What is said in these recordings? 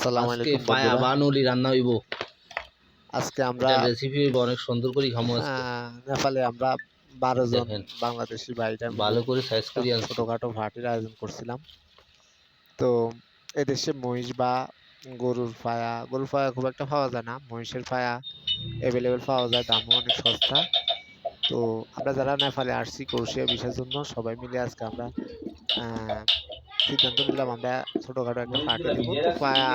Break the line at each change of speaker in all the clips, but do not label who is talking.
আসসালামু আলাইকুম
পায়া
বন্ধুরা।
রান্না হইব।
আজকে আমরা
রেসিপি হইব অনেক সুন্দর করে খামো আজকে।
নেপালে আমরা বারো জন বাংলাদেশি ভাইরা
ভালো করে সাইজ করে
একটা
আনছি।
আয়োজন করছিলাম। তো এদেশে মহিষ বা গরুর পায়া গরুর পায়া খুব একটা পাওয়া যায় না। মহিষের পায়া অ্যাভেলেবেল পাওয়া যায় দামও অনেক সস্তা। তো আমরা যারা নেপালে আসছি কৌশিয়া বিষয়ের জন্য সবাই মিলে আজকে আমরা আহ, সিদ্ধান্ত নিলাম আমরা ছোটখাটো একটা পার্টি দেবো তো পায়া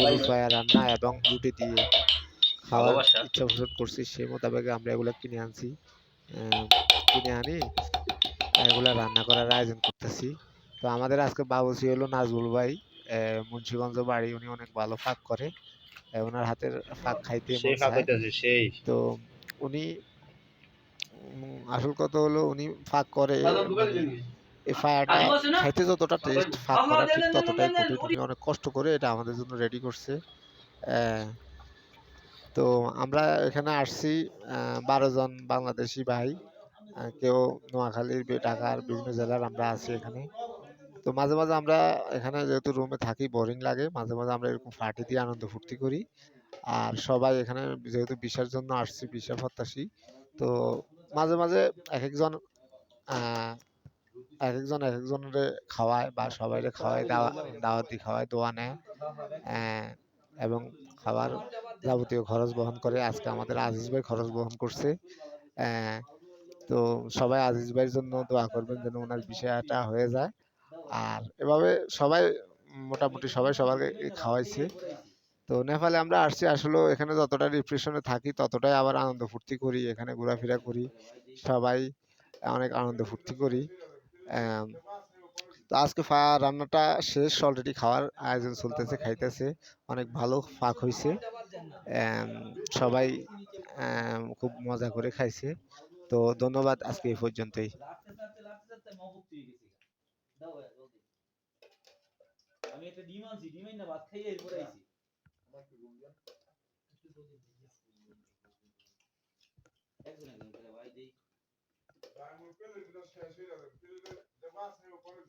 গরুর পায়া রান্না এবং রুটি দিয়ে খাওয়ার ইচ্ছা পোষণ করছি সেই মোতাবেক আমরা এগুলো কিনে আনছি। কিনে আনি এগুলা রান্না করার আয়োজন করতেছি। তো আমাদের আজকে বাবুসি হলো নাজবুল ভাই আহ, মুন্সিগঞ্জ বাড়ি উনি অনেক ভালো ফাঁক করে ওনার হাতের ফাঁক খাইতে। তো উনি আসল কথা হলো উনি ফাঁক করে এই ফায়ারটা খাইতে যতটা টেস্ট ফাঁক করা ঠিক ততটাই কঠিন অনেক কষ্ট করে এটা আমাদের জন্য রেডি করছে। তো আমরা এখানে আসছি বারো জন বাংলাদেশি ভাই কেউ নোয়াখালীর ঢাকার বিভিন্ন জেলার আমরা আছি এখানে। তো মাঝে মাঝে আমরা এখানে যেহেতু রুমে থাকি বোরিং লাগে মাঝে মাঝে আমরা এরকম পার্টি দিয়ে আনন্দ ফুর্তি করি। আর সবাই এখানে যেহেতু বিশার জন্য আসছি বিশা প্রত্যাশী তো মাঝে মাঝে এক একজন এক একজন এক একজনের খাওয়ায় বা সবাইরে খাওয়ায়, দাওয়া, দাওয়াতি খাওয়ায়, দোয়া নেয়। এবং খাবার যাবতীয় খরচ বহন করে। আজকে আমাদের আজিজ ভাই খরচ বহন করছে। তো সবাই আজিজ ভাইয়ের জন্য দোয়া করবেন যেন ওনার বিষয়টা হয়ে যায়। আর এভাবে সবাই মোটামুটি সবাই সবাইকে খাওয়াইছে। তো নেপালে আমরা আসছি আসলে এখানে যতটা ডিপ্রেশনে থাকি ততটাই আবার আনন্দ ফুর্তি করি, এখানে ঘোরাফেরা করি। সবাই অনেক আনন্দ ফুর্তি করি। তো আজকে রান্নাটা শেষ অলরেডি খাওয়ার আয়োজন চলতেছে, খাইতেছে, অনেক ভালো ফাঁক হয়েছে সবাই খুব মজা করে খাইছে। তো ধন্যবাদ আজকে এই পর্যন্তই।
আমি একটা ডিম আনছি না ভাত খাইয়ে আইছি। ভাই Да, мы пили, потому что я сюда пили, для вас не упали.